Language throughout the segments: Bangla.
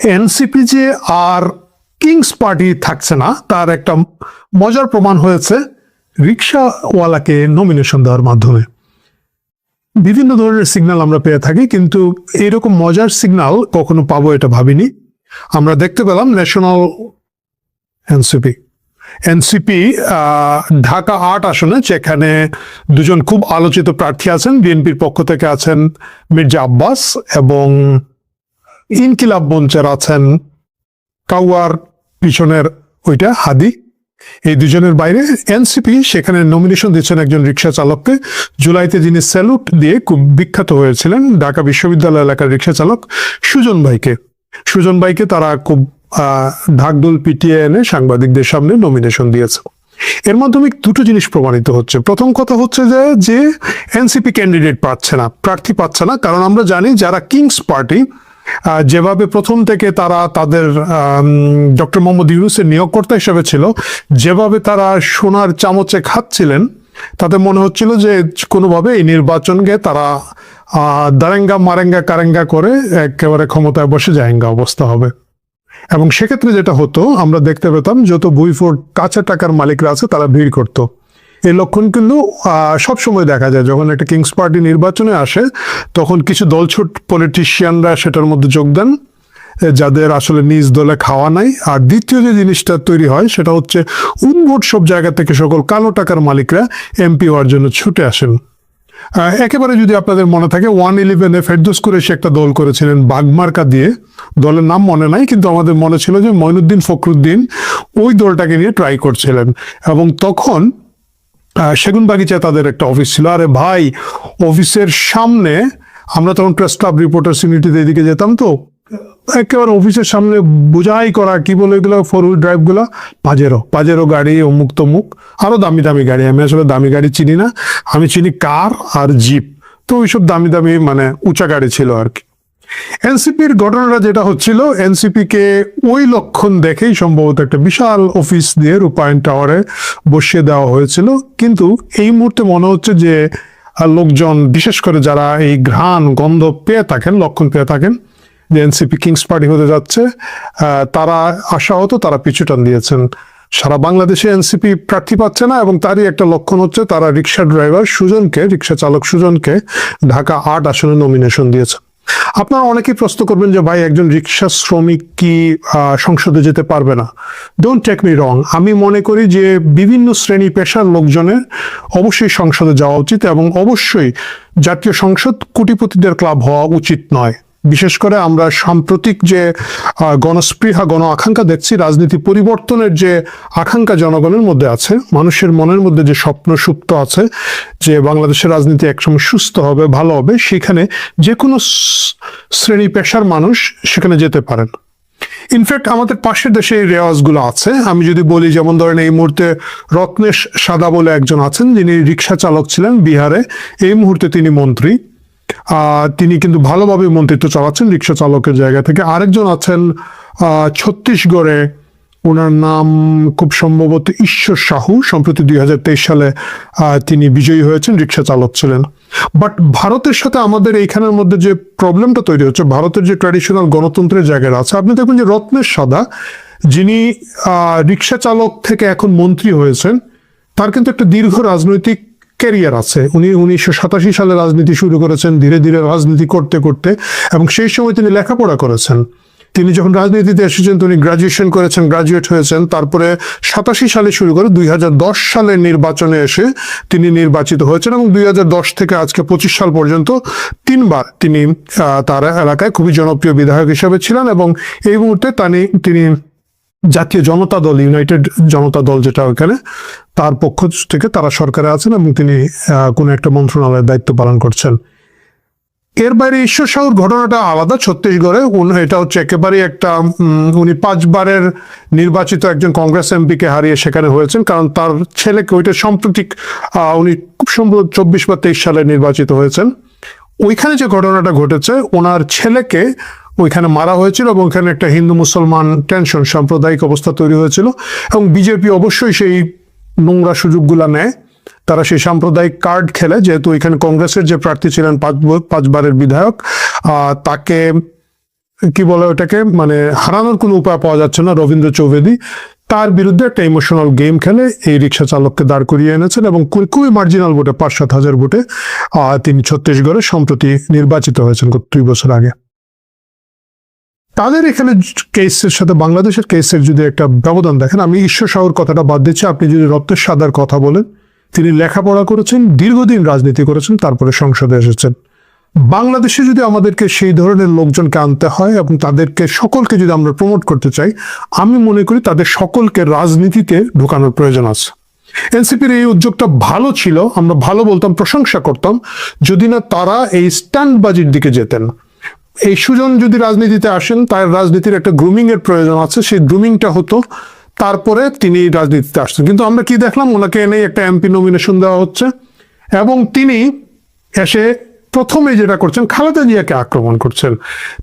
এনসিপি যে আর কিংস পার্টি থাকছে না, তার একটা মজার প্রমাণ হয়েছে রিক্সাওয়ালাকে নমিনেশন দেওয়ার মাধ্যমে। বিভিন্ন ধরনের সিগন্যাল আমরা পেয়ে থাকি, কিন্তু এরকম মজার সিগন্যাল কখনো পাবো এটা ভাবিনি। আমরা দেখতে পেলাম ন্যাশনাল এনসিপি। এনসিপি ঢাকা আট আসনে, যেখানে দুজন খুব আলোচিত প্রার্থী আছেন, বিএনপির পক্ষ থেকে আছেন মির্জা আব্বাস এবং ইনকিলাব মঞ্চের আছেন কাউয়ার পিছনের ওইটা হাদি। এই দুজনের বাইরে এনসিপি সেখানে নমিনেশন দিচ্ছেন একজন রিক্সা চালককে। জুলাইতে যিনি স্যালুট দিয়ে খুব বিখ্যাত হয়েছিলেন ঢাকা বিশ্ববিদ্যালয় এলাকার রিক্সা চালক সুজন ভাইকে। সুজন ভাইকে তারা খুব আহ, ঢাকঢোল পিটিয়ে এনে সাংবাদিকদের সামনে নমিনেশন দিয়েছে। এর মাধ্যমে দুটো জিনিস প্রমাণিত হচ্ছে। প্রথম কথা হচ্ছে যে যে এনসিপি ক্যান্ডিডেট পাচ্ছে না প্রার্থী পাচ্ছে না। কারণ আমরা জানি যারা কিংস পার্টি যেভাবে প্রথম থেকে তারা তাদের ডক্টর মোহাম্মদ ইউনুসের নিয়োগকর্তা হিসেবে ছিল, যেভাবে তারা সোনার চামচে খাচ্ছিলেন, তাতে মনে হচ্ছিল যে কোনোভাবে এই নির্বাচনকে তারা দারেঙ্গা মারেঙ্গা কারেঙ্গা করে একেবারে ক্ষমতায় বসে যায়ঙ্গা অবস্থা হবে। এবং সেক্ষেত্রে যেটা হতো, আমরা দেখতে পেতাম যত বুইফোর কাঁচা টাকার মালিকরা আছে, তারা ভিড় করতো। এই লক্ষণ কিন্তু সবসময় দেখা যায়। যখন একটা কিংস পার্টি নির্বাচনে আসে, তখন কিছু দলছুট পলিটিশিয়ানরা সেটার মধ্যে যোগ দেন যাদের আসলে নিজ দলে খাওয়া নাই। আর দ্বিতীয় যে জিনিসটা তৈরি হয়, সেটা হচ্ছে উদ্ভট সব জায়গা থেকে সকল কালো টাকার মালিকরা এমপি হওয়ার জন্য ছুটে আসেন। একেবারে যদি আপনাদের মনে থাকে, ওয়ান ইলেভেনে ফেরদোস কুরেশি একটা দল করেছিলেন বাগমার্কা দিয়ে। দলের নাম মনে নাই, কিন্তু আমাদের মনে ছিল যে মঈনুদ্দিন ফখরুদ্দিন ওই দলটাকে নিয়ে ট্রাই করছিলেন। এবং তখন সেগুন বাগিচায় তাদের একটা অফিস ছিল। আরে ভাই অফিসের সামনে আমরা তখন প্রেস ক্লাব রিপোর্টার ইউনিটিতে এদিকে যেতাম তো। একেবারে অফিসের সামনে বোঝাই করা, কি বলে এগুলো ফোর হুইল ড্রাইভগুলো? পাজেরো পাজেরো গাড়ি, অমুক তমুক। আরও দামি দামি গাড়ি, আমি আসলে দামি গাড়ি চিনি না। আমি চিনি কার আর জিপ তো ওইসব দামি দামি মানে উঁচা গাড়ি ছিল আর কি। এনসিপির ঘটনাটা যেটা হচ্ছিল এনসিপি কে ওই লক্ষণ দেখেই সম্ভবত একটা বিশাল অফিস দিয়ে রূপায়ণ টাওয়ারে বসিয়ে দেওয়া হয়েছিল। কিন্তু এই মুহূর্তে মনে হচ্ছে যে লোকজন, বিশেষ করে যারা এই ঘ্রাণ, গন্ধ পেয়ে থাকেন, লক্ষণ পেয়ে থাকেন, যে এনসিপি কিংস পার্টি হতে যাচ্ছে তারা আশাহত, তারা পিছু টান দিয়েছেন। সারা বাংলাদেশে এনসিপি প্রার্থী পাচ্ছে না এবং তারই একটা লক্ষণ হচ্ছে, তারা রিক্সা ড্রাইভার সুজনকে, রিক্সা চালক সুজনকে ঢাকা আট আসনে নমিনেশন দিয়েছে আপনারা অনেকেই প্রশ্ন করবেন যে, ভাই, একজন রিক্সা শ্রমিক কি সংসদে যেতে পারবে না? ডোন্ট টেক মি রং আমি মনে করি যে, বিভিন্ন শ্রেণি পেশার লোকজনের অবশ্যই সংসদে যাওয়া উচিত এবং অবশ্যই জাতীয় সংসদ কোটিপতিদের ক্লাব হওয়া উচিত নয়। বিশেষ করে আমরা সাম্প্রতিক যে গণস্পৃহা, গণ আকাঙ্ক্ষা দেখছি, রাজনীতি পরিবর্তনের যে আকাঙ্ক্ষা জনগণের মধ্যে আছে, মানুষের মনের মধ্যে যে স্বপ্ন সুপ্ত আছে, যে বাংলাদেশের রাজনীতি একসময় সুস্থ হবে, ভালো হবে, সেখানে যে কোনো শ্রেণি পেশার মানুষ সেখানে যেতে পারেন। ইনফ্যাক্ট আমাদের পাশের দেশে এই রেওয়াজগুলো আছে। আমি যদি বলি, যেমন ধরেন এই মুহূর্তে রত্নেশ সাদা বলে একজন আছেন, যিনি রিক্সা চালক ছিলেন বিহারে। এই মুহূর্তে তিনি মন্ত্রী। তিনি কিন্তু ভালোভাবে মন্ত্রিত্ব চালাচ্ছেন রিক্সা চালকের জায়গা থেকে। আরেকজন আছেন ছত্তিশগড়ে। ওনার নাম খুব সম্ভবত ঈশ্বর সাহু। সম্প্রতি দুই সালে তিনি বিজয়ী হয়েছেন, রিক্সা চালক ছিলেন। বাট ভারতের সাথে আমাদের এইখানের মধ্যে যে প্রবলেমটা তৈরি হচ্ছে, ভারতের যে ট্র্যাডিশনাল গণতন্ত্রের জায়গাটা আছে, আপনি দেখবেন যে রত্নের সাদা, যিনি রিক্সা চালক থেকে এখন মন্ত্রী হয়েছেন, তার কিন্তু একটা দীর্ঘ রাজনৈতিক ক্যারিয়ার আছে। উনি উনিশশো সাতাশি সালে রাজনীতি শুরু করেছেন, ধীরে ধীরে রাজনীতি করতে করতে এবং সেই সময় তিনি লেখাপড়া করেছেন। তিনি যখন রাজনীতিতে এসেছেন তিনি গ্রাজুয়েশন করেছেন গ্রাজুয়েট হয়েছেন। তারপরে সাতাশি সালে শুরু করে দুই হাজার দশ সালের নির্বাচনে এসে তিনি নির্বাচিত হয়েছেন এবং দুই হাজার দশ থেকে আজকে পঁচিশ সাল পর্যন্ত তিনবার তিনি তার এলাকায় খুবই জনপ্রিয় বিধায়ক হিসেবে ছিলেন এবং এই মুহূর্তে তিনি জাতীয় জনতা দল ইউনাইটেড জনতা দল যেটা ওখানে তার পক্ষ থেকে তারা সরকারে আছেন এবং তিনি কোনো একটা মন্ত্রণালয়ের দায়িত্ব পালন করছেন। এর বাইরে ঈশ্বর সাহুর ঘটনাটা আলাদা, ছত্তিশগড়ে। এটা হচ্ছে একেবারে একটা উনি পাঁচবারের নির্বাচিত একজন কংগ্রেস এমপিকে হারিয়ে সেখানে হয়েছেন, কারণ তার ছেলেকে ওইটা সাম্প্রতিক উনি খুব সম্ভবত চব্বিশ বা তেইশ সালে নির্বাচিত হয়েছেন। ওইখানে যে ঘটনাটা ঘটেছে, ওনার ছেলেকে ওইখানে মারা হয়েছিল এবং ওইখানে একটা হিন্দু মুসলমান টেনশন, সাম্প্রদায়িক অবস্থা তৈরি হয়েছিল এবং বিজেপি অবশ্যই সেই নোংরা সুযোগগুলা নেয়। তারা সেই সাম্প্রদায়িক কার্ড খেলে, যেহেতু এখানে কংগ্রেসের যে প্রার্থী ছিলেন পাঁচ পাঁচবারের বিধায়ক তাকে কি বলে ওটাকে মানে হারানোর কোনো উপায় পাওয়া যাচ্ছে না রবীন্দ্র চৌবেদী। তার বিরুদ্ধে একটা ইমোশনাল গেম খেলে, এই রিক্সা চালককে দাঁড় করিয়ে এনেছেন এবং খুবই মার্জিনাল ভোটে পাঁচ সাত হাজার ভোটে তিনি ছত্তিশগড়ে সম্প্রতি নির্বাচিত হয়েছেন দুই বছর আগে। তাদের এখানে কেসের সাথে বাংলাদেশের কেসের যদি একটা ব্যবধান দেখেন, আমি ঈশ্বর সাহুর কথাটা বাদ দিচ্ছি, আপনি যদি রত্নের সাদার কথা বলেন, তিনি লেখাপড়া করেছেন, দীর্ঘদিন রাজনীতি করেছেন, তারপরে সংসদে এসেছেন। বাংলাদেশে যদি আমাদেরকে সেই ধরনের লোকজনকে আনতে হয় এবং তাদেরকে সকলকে যদি আমরা প্রমোট করতে চাই, আমি মনে করি তাদের সকলকে রাজনীতিতে ঢোকানোর প্রয়োজন আছে। এনসিপির এই উদ্যোগটা ভালো ছিল, আমরা ভালো বলতাম, প্রশংসা করতাম, যদি না তারা এই স্ট্যান্ডবাজির দিকে যেতেন। এই সুজন যদি রাজনীতিতে আসেন, তার রাজনীতির একটা গ্রুমিং এর প্রয়োজন আছে। সেই গ্রুমিংটা হতো, তারপরে তিনি রাজনীতিতে আসছেন কিন্তু আমরা কি দেখলাম? ওনাকে এনে একটা এমপি নমিনেশন দেওয়া হচ্ছে এবং তিনি এসে প্রথমে যেটা করছেন, খালেদা জিয়াকে আক্রমণ করছেন।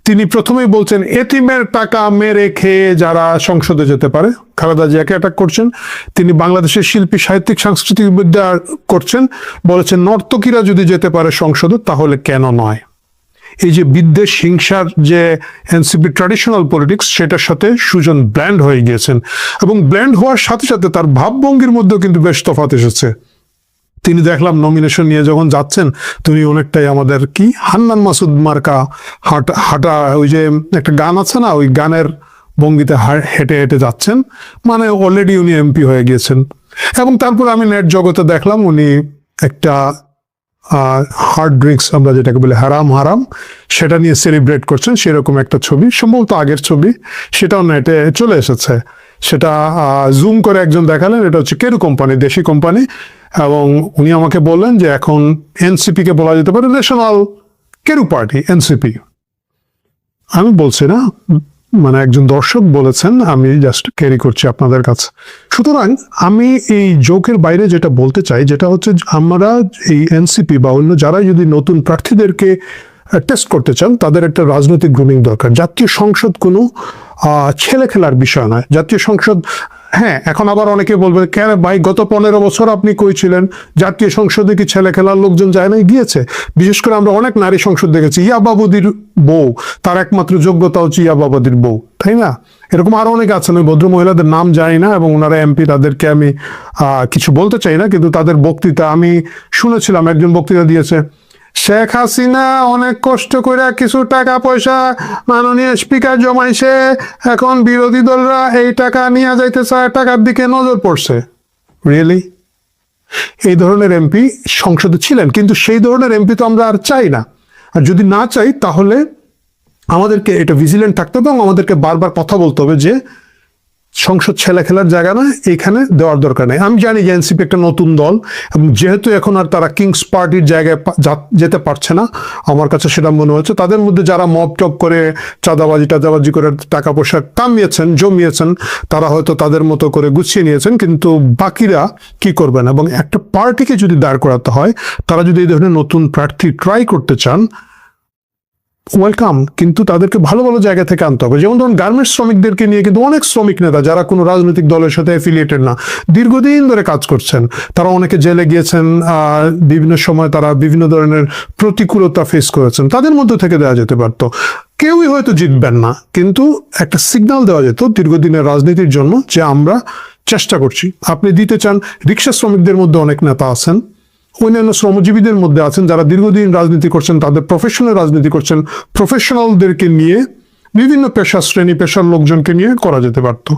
তিনি প্রথমেই বলছেন, এতিমের টাকা মেরে খেয়ে যারা সংসদে যেতে পারে, খালেদা জিয়াকে অ্যাটাক করছেন। তিনি বাংলাদেশের শিল্পী, সাহিত্যিক সাংস্কৃতিক বিদ্যা করছেন। বলেছেন, নর্তকীরা যদি যেতে পারে সংসদে, তাহলে কেন নয়? এই যে বিদ্বেষ, হিংসার যে এনসিপি ট্র্যাডিশনাল পলিটিক্স সেটার সাথে সুজন ব্ল্যান্ড হয়ে গিয়েছেন। এবং ব্ল্যান্ড হওয়ার সাথে সাথে তার ভাবভঙ্গির মধ্যেও কিন্তু বেশ তফাৎ এসেছে। তিনি দেখলাম নমিনেশন নিয়ে যখন যাচ্ছেন, তিনি অনেকটাই আমাদের কি? হান্নান মাসুদ মার্কা হাঁটা হাঁটা, ওই যে একটা গান আছে না, ওই গানের ভঙ্গিতে হেঁটে হেঁটে যাচ্ছেন। মানে অলরেডি উনি এমপি হয়ে গিয়েছেন। এবং তারপর আমি নেট জগতে দেখলাম উনি একটা হার্ড ড্রিঙ্কস আমরা যেটাকে বলি হারাম হারাম, সেটা নিয়ে সেলিব্রেট করছেন, সেরকম একটা ছবি, সম্ভবত আগের ছবি, সেটাও নেটে চলে এসেছে। সেটা জুম করে একজন দেখালেন, এটা হচ্ছে কেরু কোম্পানি দেশি কোম্পানি এবং উনি আমাকে বললেন যে এখন এনসিপি কে বলা যেতে পারে ন্যাশনাল কেরু পার্টি এনসিপি আমি বলছি না মানে একজন দর্শক বলেছেন, আমি জাস্ট ক্যারি করছি আপনাদের কাছে। সুতরাং আমি এই জোকের বাইরে যেটা বলতে চাই, যেটা হচ্ছে আমরা এই এনসিপি বা অন্য যারা যদি নতুন প্রার্থীদেরকে টেস্ট করতে চান, তাদের একটা রাজনৈতিক গ্রুমিং দরকার। জাতীয় সংসদ কোনো ছেলে খেলার বিষয় নয়। জাতীয় সংসদ হ্যাঁ এখন আবার অনেকে বলবে, কেন ভাই, গত পনেরো বছর আপনি কই ছিলেন? জাতীয় সংসদে কি ছেলে খেলার লোকজন যায় না গিয়েছে। বিশেষ করে আমরা অনেক নারী সংসদ দেখেছি, ইয়া বাবুদির বউ, তার একমাত্র যোগ্যতা হচ্ছে ইয়া বাবুদির বউ, তাই না? এরকম আরও অনেক আছেন ওই ভদ্র মহিলাদের নাম জানি না, এবং ওনারা এমপি, তাদেরকে আমি কিছু বলতে চাই না, কিন্তু তাদের বক্তৃতা আমি শুনেছিলাম, একজন বক্তৃতা দিয়েছে। শেখ হাসিনা অনেক কষ্ট করে কিছু টাকা পয়সা মাননীয় স্পিকার জমাইছে এখন বিরোধী দলরা এই টাকা নিয়ে যাইতে চায়, টাকার দিকে নজর পড়ছে। রিয়েলি এই ধরনের এমপি সংসদে ছিলেন, কিন্তু সেই ধরনের এমপি তো আমরা আর চাই না। আর যদি না চাই, তাহলে আমাদেরকে এটা ভিজিলেন্ট থাকতে হবে এবং আমাদেরকে বারবার কথা বলতে হবে যে সংসদ ছেলে খেলার জায়গা না, এখানে দেওয়ার দরকার নেই। আমি জানি যে এনসিপি একটা নতুন দল, এবং যেহেতু এখন আর তারা কিংস পার্টির জায়গায় যেতে পারছে না, আমার কাছে সেটা মনে হচ্ছে, তাদের মধ্যে যারা মপ টপ করে, চাঁদাবাজি টাদাবাজি করে টাকা পয়সা কামিয়েছেন, জমিয়েছেন, তারা হয়তো তাদের মতো করে গুছিয়ে নিয়েছেন, কিন্তু বাকিরা কি করবেন? এবং একটা পার্টিকে যদি দাঁড় করাতে হয়, তারা যদি এই ধরনের নতুন প্রার্থী ট্রাই করতে চান ওয়েলকাম কিন্তু তাদেরকে ভালো ভালো জায়গা থেকে আনতে হবে। যেমন ধরুন গার্মেন্টস শ্রমিকদেরকে নিয়ে কিন্তু অনেক শ্রমিক নেতা, যারা কোনো রাজনৈতিক দলের সাথে অ্যাফিলিয়েটেড না, দীর্ঘদিন ধরে কাজ করছেন। তারা অনেকে জেলে গিয়েছেন বিভিন্ন সময় তারা বিভিন্ন ধরনের প্রতিকূলতা ফেস করেছেন। তাদের মধ্যে থেকে দেওয়া যেতে পারতো। কেউই হয়তো জিতবেন না, কিন্তু একটা সিগন্যাল দেওয়া যেত দীর্ঘদিনের রাজনীতির জন্য যে আমরা চেষ্টা করছি। আপনি দিতে চান রিক্সা শ্রমিকদের মধ্যে অনেক নেতা আছেন। অন্যান্য শ্রমজীবীদের মধ্যে আছেন, যারা দীর্ঘদিন রাজনীতি করছেন, তাদের প্রফেশনাল রাজনীতি করছেন প্রফেশনালদেরকে নিয়ে বিভিন্ন পেশা শ্রেণি পেশার লোকজনকে নিয়ে করা যেতে পারতো।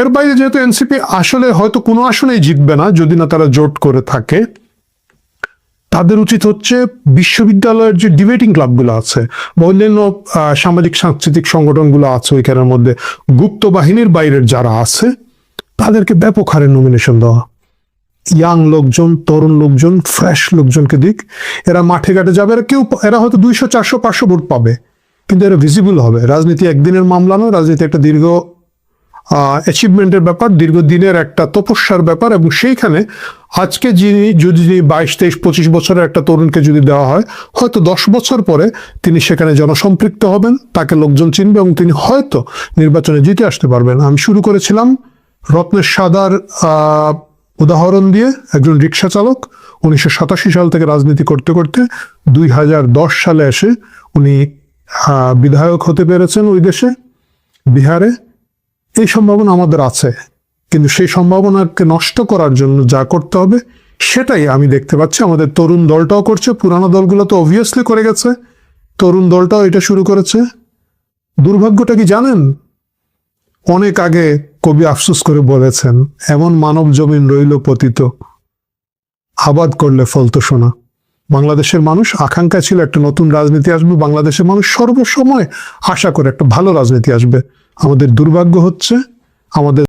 এর বাইরে যেহেতু এনসিপি আসলে হয়তো কোনো আসনেই জিতবে না, যদি না তারা জোট করে থাকে, তাদের উচিত হচ্ছে বিশ্ববিদ্যালয়ের যে ডিবেটিং ক্লাবগুলো আছে বা অন্যান্য সামাজিক সাংস্কৃতিক সংগঠনগুলো আছে ওইখানের মধ্যে, গুপ্ত বাহিনীর বাইরের যারা আছে, তাদেরকে ব্যাপক হারে নমিনেশন দেওয়া। ইয়াং লোকজন, তরুণ লোকজন ফ্রেশ লোকজনকে দিক। এরা মাঠে ঘাটে যাবে, এরা কেউ এরা হয়তো দুইশো, চারশো, পাঁচশো ভোট পাবে। কিন্তু এরা ভিজিবল হবে। রাজনীতি একদিনের মামলা নয়, রাজনীতি একটা দীর্ঘ অ্যাচিভমেন্টের ব্যাপার, দীর্ঘদিনের একটা তপস্যার ব্যাপার এবং সেইখানে আজকে যিনি, যদি বাইশ, তেইশ, পঁচিশ বছরের একটা তরুণকে যদি দেওয়া হয়, হয়তো দশ বছর পরে তিনি সেখানে জনসম্পৃক্ত হবেন, তাকে লোকজন চিনবে এবং তিনি হয়তো নির্বাচনে জিতে আসতে পারবেন। আমি শুরু করেছিলাম রত্নের সাদার উদাহরণ দিয়ে একজন রিক্সা চালক উনিশশো সাতাশি সাল থেকে রাজনীতি করতে করতে দুই হাজার দশ সালে এসে উনি বিধায়ক হতে পেরেছেন ওই দেশে, বিহারে। এই সম্ভাবনা আমাদের আছে, কিন্তু সেই সম্ভাবনাকে নষ্ট করার জন্য যা করতে হবে সেটাই আমি দেখতে পাচ্ছি। আমাদের তরুণ দলটাও করছে, পুরানো দলগুলো তো অবভিয়াসলি করে গেছে। তরুণ দলটাও এটা শুরু করেছে। দুর্ভাগ্যটা কি জানেন? অনেক আগে কবি আফসুস করে বলেছেন, এমন মানব জমিন রইল পতিত। আবাদ করলে ফলতো শোনা বাংলাদেশের মানুষ আকাঙ্ক্ষা ছিল একটা নতুন রাজনীতি আসবে, বাংলাদেশের মানুষ সর্বসময় আশা করে একটা ভালো রাজনীতি আসবে। আমাদের দুর্ভাগ্য হচ্ছে, আমাদের